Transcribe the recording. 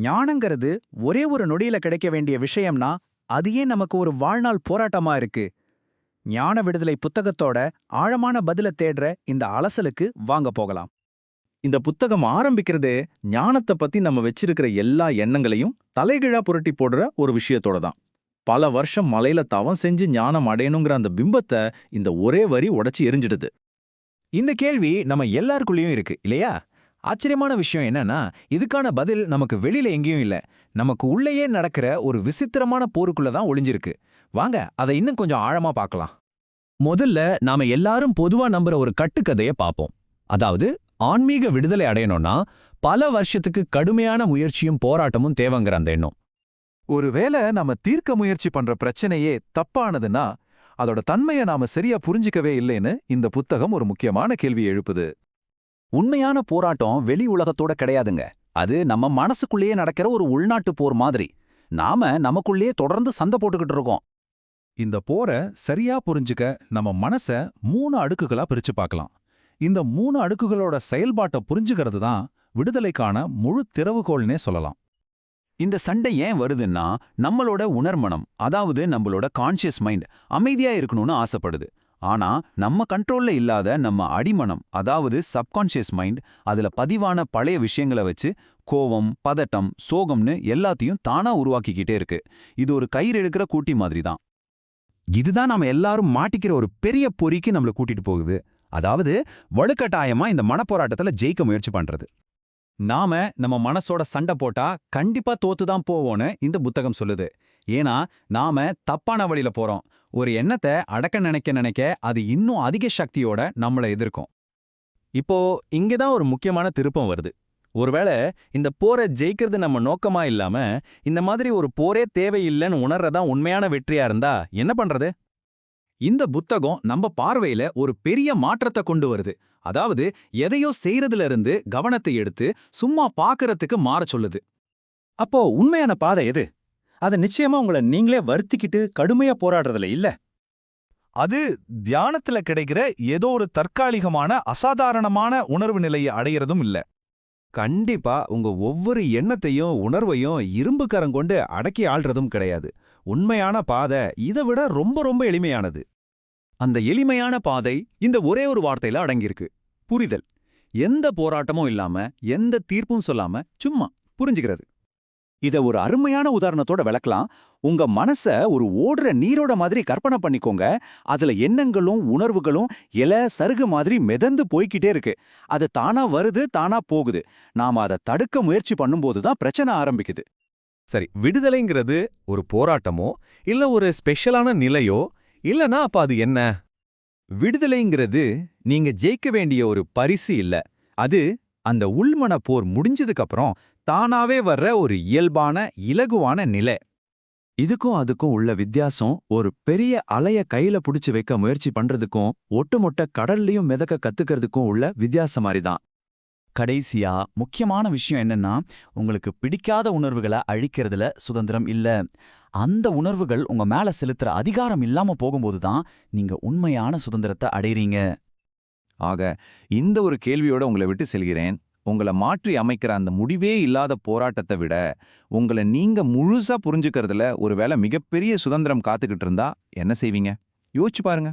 ஞானங்கிறது ஒரே ஒரு நொடியில கிடைக்க வேண்டிய விஷயம்னா அது ஏன் நமக்கு ஒரு வாழ்நாள் போராட்டமா இருக்கு? ஞான விடுதலை புத்தகத்தோட ஆழமான பதில தேடுற இந்த அலசலுக்கு வாங்க போகலாம். இந்த புத்தகம் ஆரம்பிக்கிறதே ஞானத்தை பத்தி நம்ம வச்சிருக்கிற எல்லா எண்ணங்களையும் தலைகீழா புரட்டி போடுற ஒரு விஷயத்தோட தான். பல வருஷம் மலையில தவம் செஞ்சு ஞானம் அடையணுங்கிற அந்த பிம்பத்தை இந்த ஒரே வரி உடைச்சு எரிஞ்சிடுது. இந்த கேள்வி நம்ம எல்லாருக்குள்ளேயும் இருக்கு இல்லையா? ஆச்சரியமான விஷயம் என்னன்னா இதுக்கான பதில் நமக்கு வெளியில எங்கேயும் இல்ல. நமக்கு உள்ளேயே நடக்கிற ஒரு விசித்திரமான போருக்குள்ள தான் ஒளிஞ்சிருக்கு. வாங்க அதை இன்னும் கொஞ்சம் ஆழமா பார்க்கலாம். முதல்ல நாம எல்லாரும் பொதுவா நம்புற ஒரு கட்டுக்கதைய பார்ப்போம். அதாவது ஆன்மீக விடுதலை அடையணும்னா பல வருஷத்துக்கு கடுமையான முயற்சியும் போராட்டமும் தேவைங்கிற அந்த எண்ணம். ஒருவேளை நாம தீர்க்க முயற்சி பண்ற பிரச்சனையே தப்பானதுன்னா அதோட தன்மையை நாம சரியா புரிஞ்சிக்கவே இல்லைன்னு இந்த புத்தகம் ஒரு முக்கியமான கேள்வி எழுப்புது. உண்மையான போராட்டம் வெளி உலகத்தோட கிடையாதுங்க. அது நம்ம மனசுக்குள்ளேயே நடக்கிற ஒரு உள்நாட்டு போர் மாதிரி. நாம நமக்குள்ளேயே தொடர்ந்து சண்டை போட்டுக்கிட்டு இருக்கோம். இந்த போரை சரியா புரிஞ்சுக்க நம்ம மனச மூணு அடுக்குகளா பிரிச்சு பார்க்கலாம். இந்த மூணு அடுக்குகளோட செயல்பாட்டை புரிஞ்சுக்கிறது தான் விடுதலைக்கான முழு திறவுகோள்னே சொல்லலாம். இந்த சண்டை ஏன் வருதுன்னா நம்மளோட உணர்மனம் அதாவது நம்மளோட கான்ஷியஸ் மைண்ட் அமைதியா இருக்கணும்னு ஆசைப்படுது. ஆனா நம்ம கண்ட்ரோல்ல இல்லாத நம்ம அடிமனம் அதாவது சப்கான்ஷியஸ் மைண்ட் அதுல பதிவான பழைய விஷயங்களை வச்சு கோவம் பதட்டம் சோகம்னு எல்லாத்தையும் தானா உருவாக்கிக்கிட்டே இருக்கு. இது ஒரு கயிறு எடுக்கிற கூட்டி மாதிரி தான் இதுதான் நாம எல்லாரும் மாட்டிக்கிற ஒரு பெரிய பொறிக்கு நம்மள கூட்டிட்டு போகுது. அதாவது வலுக்கட்டாயமா இந்த மனப்போராட்டத்துல ஜெயிக்க முயற்சி பண்றது. நாம நம்ம மனசோட சண்டை போட்டா கண்டிப்பா தோத்து தான் போவோன்னு இந்த புத்தகம் சொல்லுது. ஏன்னா நாம தப்பான வழியில போறோம். ஒரு எண்ணத்தை அடக்க நினைக்க நினைக்க அது இன்னும் அதிக சக்தியோட நம்மளை எதிர்க்கும். இப்போ இங்கதான் ஒரு முக்கியமான திருப்பம் வருது. ஒருவேளை இந்த போரை ஜெயிக்கிறது நம்ம நோக்கமா இல்லாம இந்த மாதிரி ஒரு போரே தேவையில்லைன்னு உணர்றதான் உண்மையான வெற்றியா இருந்தா என்ன பண்றது? இந்த புத்தகம் நம்ம பார்வையில ஒரு பெரிய மாற்றத்தை கொண்டு வருது. அதாவது எதையோ செய்யறதுல இருந்து கவனத்தை எடுத்து சும்மா பாக்குறதுக்கு மாற சொல்லுது. அப்போ உண்மையான பாதை எது? அது நிச்சயமா உங்களை நீங்களே வருத்திக்கிட்டு கடுமையா போராடுறதுல இல்ல. அது தியானத்துல கிடைக்கிற ஏதோ ஒரு தற்காலிகமான அசாதாரணமான உணர்வு நிலையை அடையிறதும் இல்ல. கண்டிப்பா உங்க ஒவ்வொரு எண்ணத்தையும் உணர்வையும் இரும்புக்கரம் கொண்டு அடக்கி ஆள்றதும் கிடையாது. உண்மையான பாதை இதை விட ரொம்ப ரொம்ப எளிமையானது. அந்த எளிமையான பாதை இந்த ஒரே ஒரு வார்த்தையில அடங்கியிருக்கு. புரிதல். எந்த போராட்டமும் இல்லாம எந்த தீர்ப்பும் சொல்லாம சும்மா புரிஞ்சுக்கிறது. இத ஒரு அருமையான உதாரணத்தோட விளக்கலாம். உங்க மனச ஒரு ஓடுற நீரோட மாதிரி கற்பனை பண்ணிக்கோங்க. அதுல எண்ணங்களும் உணர்வுகளும் இல சருகு மாதிரி மிதந்து போய்க்கிட்டே இருக்கு. அது தானா வருது தானா போகுது. நாம அதை தடுக்க முயற்சி பண்ணும்போது தான் பிரச்சனை ஆரம்பிக்குது. சரி விடுதலைங்கிறது ஒரு போராட்டமோ இல்ல ஒரு ஸ்பெஷலான நிலையோ? இல்லனா அப்ப அது என்ன? விடுதலைங்கிறது நீங்க ஜெயிக்க வேண்டிய ஒரு பரிசு இல்ல. அது அந்த உள்மன போர் முடிஞ்சதுக்கப்புறம் தானாவே வர்ற ஒரு இயல்பான இலகுவான நிலை. இதுக்கும் அதுக்கும் உள்ள வித்தியாசம் ஒரு பெரிய அலைய கையில புடிச்சு வைக்க முயற்சி பண்றதுக்கும் ஒட்டுமொட்ட கடல்லயும் மிதக்க கத்துக்கிறதுக்கும் உள்ள வித்தியாசம் மாதிரிதான் கடைசியா முக்கியமான விஷயம் என்னன்னா உங்களுக்கு பிடிக்காத உணர்வுகளை அழிக்கிறதுல சுதந்திரம் இல்ல. அந்த உணர்வுகள் உங்க மேல செலுத்துற அதிகாரம் இல்லாம போகும்போது தான் நீங்க உண்மையான சுதந்திரத்தை அடையிறீங்க. ஆக இந்த ஒரு கேள்வியோட உங்களை விட்டு செல்கிறேன். உங்களை மாற்றி அமைக்கிற அந்த முடிவே இல்லாத போராட்டத்தை விட உங்களை நீங்க முழுசா புரிஞ்சுக்கிறதுல ஒருவேளை மிகப்பெரிய சுதந்திரம் காத்துக்கிட்டு இருந்தா என்ன செய்வீங்க? யோசிச்சு பாருங்க.